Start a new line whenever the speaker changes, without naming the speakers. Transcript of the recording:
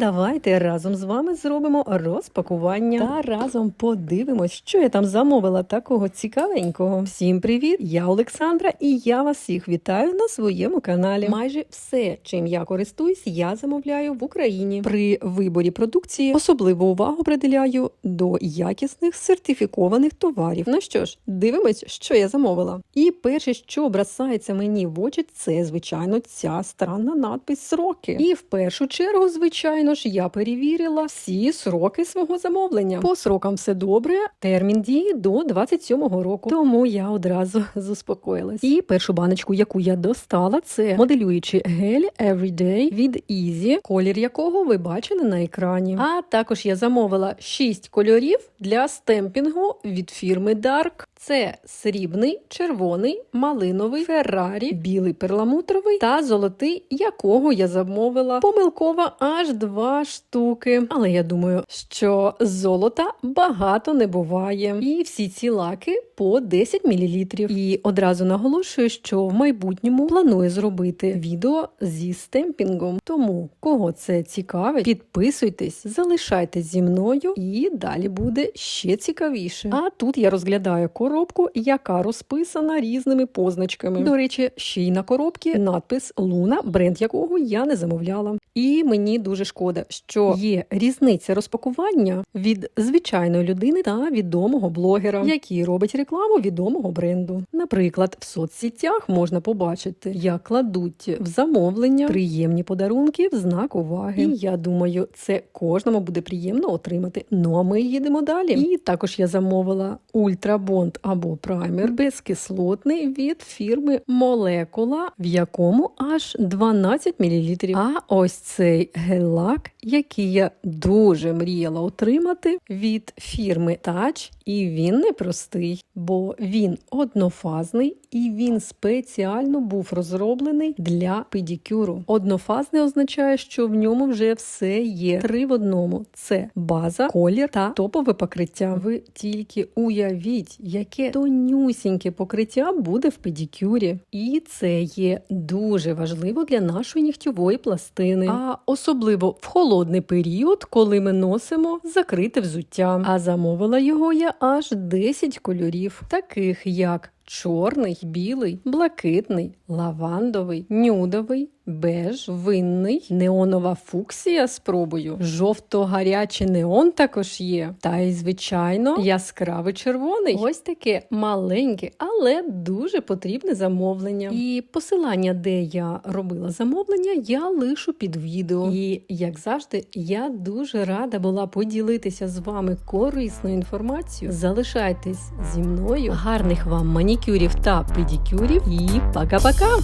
давайте разом з вами зробимо розпакування та разом подивимось, що я там замовила такого цікавенького. Всім привіт! Я Олександра, і я вас всіх вітаю на своєму каналі. Майже все, чим я користуюсь, я замовляю в Україні. При виборі продукції особливу увагу приділяю до якісних сертифікованих товарів. Ну що ж, дивимось, що я замовила. І перше, що бросається мені в очі, це звичайно ця странна надпис сроки. І в першу чергу, звичайно ж, я перевірила всі сроки свого замовлення. По срокам все добре. Термін дії до 27-го року. Тому я одразу заспокоїлась. І першу баночку, яку я достала, це моделюючий гель Everyday від Easy, колір якого ви бачили на екрані. А також я замовила 6 кольорів для стемпінгу від фірми Dark. Це срібний, червоний, малиновий, Феррарі, білий перламутровий та золотий, якого я замовила помилково аж два штуки. Але я думаю, що золота багато не буває. І всі ці лаки по 10 мл. І одразу наголошую, що в майбутньому планую зробити відео зі стемпінгом. Тому кого це цікавить, підписуйтесь, залишайтесь зі мною, і далі буде ще цікавіше. А тут я розглядаю коробку, яка розписана різними позначками. До речі, ще й на коробці надпис Луна, бренд якого я не замовляла. І мені дуже шкода, що є різниця розпакування від звичайної людини та відомого блогера, який робить рекламу відомого бренду. Наприклад, в соцсетях можна побачити, як кладуть в замовлення приємні подарунки в знак уваги. І я думаю, це кожному буде приємно отримати. Ну а ми їдемо далі. І також я замовила ультрабонд або праймер безкислотний від фірми Молекула, в якому аж 12 мл. А ось цей гель-лак, який я дуже мріяла отримати від фірми Touch, і він непростий, бо він однофазний і він спеціально був розроблений для педикюру. Однофазний означає, що в ньому вже все є три в одному: це база, колір та топове покриття. Ви тільки уявіть, яке тонюсіньке покриття буде в педикюрі. І це є дуже важливо для нашої нігтєвої пластини, а особливо в холодний період, коли ми носимо закрите взуття. А замовила його я аж 10 кольорів, таких як чорний, білий, блакитний, лавандовий, нюдовий. Беж, винний, неонова фуксія спробую, жовто-гарячий неон також є. Та й, звичайно, яскравий червоний. Ось таке маленьке, але дуже потрібне замовлення. І посилання, де я робила замовлення, я лишу під відео. І як завжди, я дуже рада була поділитися з вами корисною інформацією. Залишайтесь зі мною. Гарних вам манікюрів та педикюрів. І пока-пока!